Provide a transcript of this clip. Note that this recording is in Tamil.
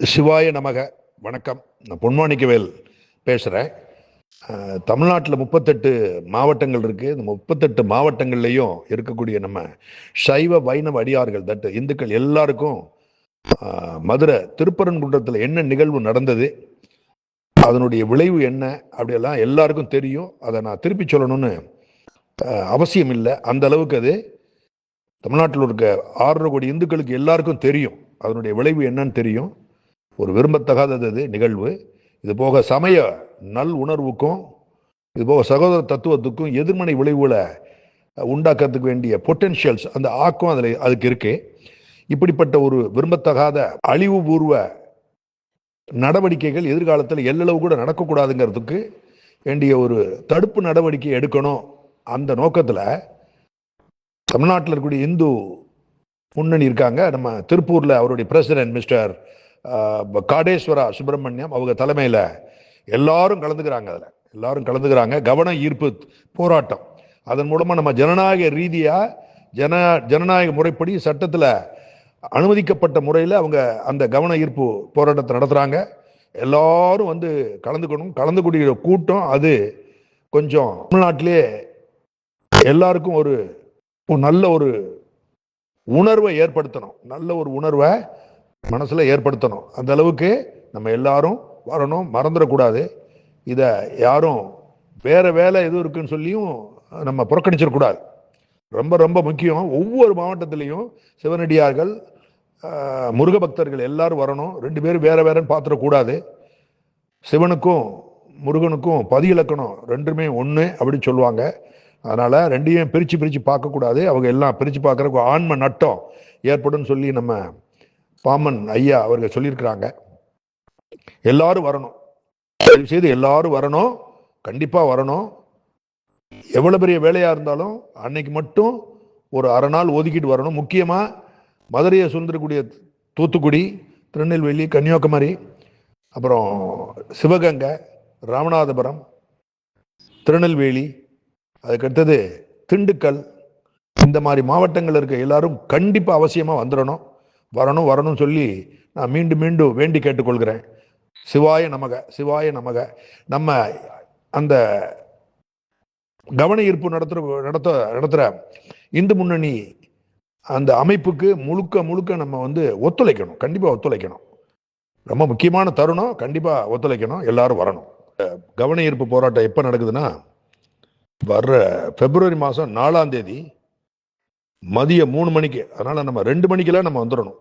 சிவாய நமக. வணக்கம். நான் பொன்மாணிக்கவேல் பேசுகிறேன் தமிழ்நாட்டில் முப்பத்தெட்டு மாவட்டங்கள் இருக்குது இந்த முப்பத்தெட்டு மாவட்டங்கள்லேயும் இருக்கக்கூடிய நம்ம சைவ வைணவ அடியார்கள் தட் இந்துக்கள் எல்லாருக்கும் மதுரை திருப்பரன்குன்றத்தில் என்ன நிகழ்வு நடந்தது அதனுடைய விளைவு என்ன அப்படியெல்லாம் எல்லாருக்கும் தெரியும். அதை நான் திருப்பி சொல்லணும்னு அவசியம் இல்லை. அந்த அளவுக்கு அது தமிழ்நாட்டில் இருக்க ஆறரை கோடி இந்துக்களுக்கு எல்லாருக்கும் தெரியும். அதனுடைய விளைவு என்னன்னு தெரியும். ஒரு விரும்பத்தகாதது நிகழ்வு. இது போக சமய நல் உணர்வுக்கும் இது போக சகோதர தத்துவத்துக்கும் எதிர்மனை விளைவுகளை உண்டாக்கிறதுக்கு வேண்டிய பொட்டென்ஷியல்ஸ் அந்த ஆக்கம் அதில் அதுக்கு இருக்கு. இப்படிப்பட்ட ஒரு விரும்பத்தகாத அழிவுபூர்வ நடவடிக்கைகள் எதிர்காலத்தில் எல்லளவு கூட நடக்கக்கூடாதுங்கிறதுக்கு வேண்டிய ஒரு தடுப்பு நடவடிக்கை எடுக்கணும் அந்த நோக்கத்தில் தமிழ்நாட்டில் இருக்கக்கூடிய இந்து முன்னணி இருக்காங்க. நம்ம திருப்பூரில் அவருடைய பிரசிடென்ட் மிஸ்டர் காடேஸ்வரா சுப்பிரமணியம் அவங்க தலைமையில் எல்லாரும் கலந்துக்கிறாங்க அதில். எல்லாரும் கலந்துக்கிறாங்க. கவன ஈர்ப்பு போராட்டம். அதன் மூலமாக நம்ம ஜனநாயக ரீதியாக ஜன ஜனநாயக முறைப்படி சட்டத்தில் அனுமதிக்கப்பட்ட முறையில் அவங்க அந்த கவன ஈர்ப்பு போராட்டத்தை நடத்துகிறாங்க எல்லாரும் வந்து கலந்துக்கணும். கலந்துக்கூடிய கூட்டம் அது. கொஞ்சம் தமிழ்நாட்டிலே எல்லாருக்கும் ஒரு ஒரு நல்ல ஒரு உணர்வை ஏற்படுத்தணும். நல்ல ஒரு உணர்வை மனசில் ஏற்படுத்தணும். அந்த அளவுக்கு நம்ம எல்லாரும் வரணும். மறந்துடக்கூடாது. இதை யாரும் வேறு வேலை எதுவும் இருக்குன்னு சொல்லியும் நம்ம புறக்கணிச்சிடக்கூடாது. ரொம்ப ரொம்ப முக்கியம். ஒவ்வொரு மாவட்டத்திலையும் சிவனடியார்கள் முருக பக்தர்கள் எல்லாரும் வரணும். ரெண்டு பேரும் வேற வேறன்னு பார்த்துடக்கூடாது. சிவனுக்கும் முருகனுக்கும் பதி இலக்கணம் ரெண்டுமே ஒன்று அப்படின்னு சொல்லுவாங்க. அதனால் ரெண்டையும் பிரித்து பிரித்து பார்க்கக்கூடாது. அவங்க எல்லாம் பிரித்து பார்க்குறக்கு ஆன்ம நட்டம் ஏற்படும் சொல்லி நம்ம பாமன் ஐயா அவர்கள் சொல்லியிருக்கிறாங்க. எல்லாரும் வரணும். தயவு செய்து எல்லாரும் வரணும். கண்டிப்பாக வரணும். எவ்வளோ பெரிய வேலையாக இருந்தாலும் அன்னைக்கு மட்டும் ஒரு அரை நாள் ஒதுக்கிட்டு வரணும். முக்கியமாக மதுரையை சுதந்திரக்கூடிய தூத்துக்குடி திருநெல்வேலி கன்னியாகுமரி அப்புறம் சிவகங்கை ராமநாதபுரம் திருநெல்வேலி அதுக்கடுத்தது திண்டுக்கல் இந்த மாதிரி மாவட்டங்கள் இருக்க எல்லாரும் கண்டிப்பாக அவசியமாக வந்துடணும். வரணும் வரணும்னு சொல்லி நான் மீண்டும் மீண்டும் வேண்டி கேட்டுக்கொள்கிறேன். சிவாய நமக சிவாய நமக. நம்ம அந்த கவன ஈர்ப்பு நடத்துகிற நடத்த நடத்துகிற இந்து முன்னணி அந்த அமைப்புக்கு முழுக்க முழுக்க நம்ம வந்து ஒத்துழைக்கணும். கண்டிப்பாக ஒத்துழைக்கணும். ரொம்ப முக்கியமான தருணம். கண்டிப்பாக ஒத்துழைக்கணும். எல்லாரும் வரணும். கவன ஈர்ப்பு போராட்டம் எப்போ நடக்குதுன்னா வர்ற பிப்ரவரி மாதம் நாலாம் தேதி மதியம் மூணு மணிக்கு. அதனால நம்ம ரெண்டு மணிக்கெல்லாம் நம்ம வந்துடணும்.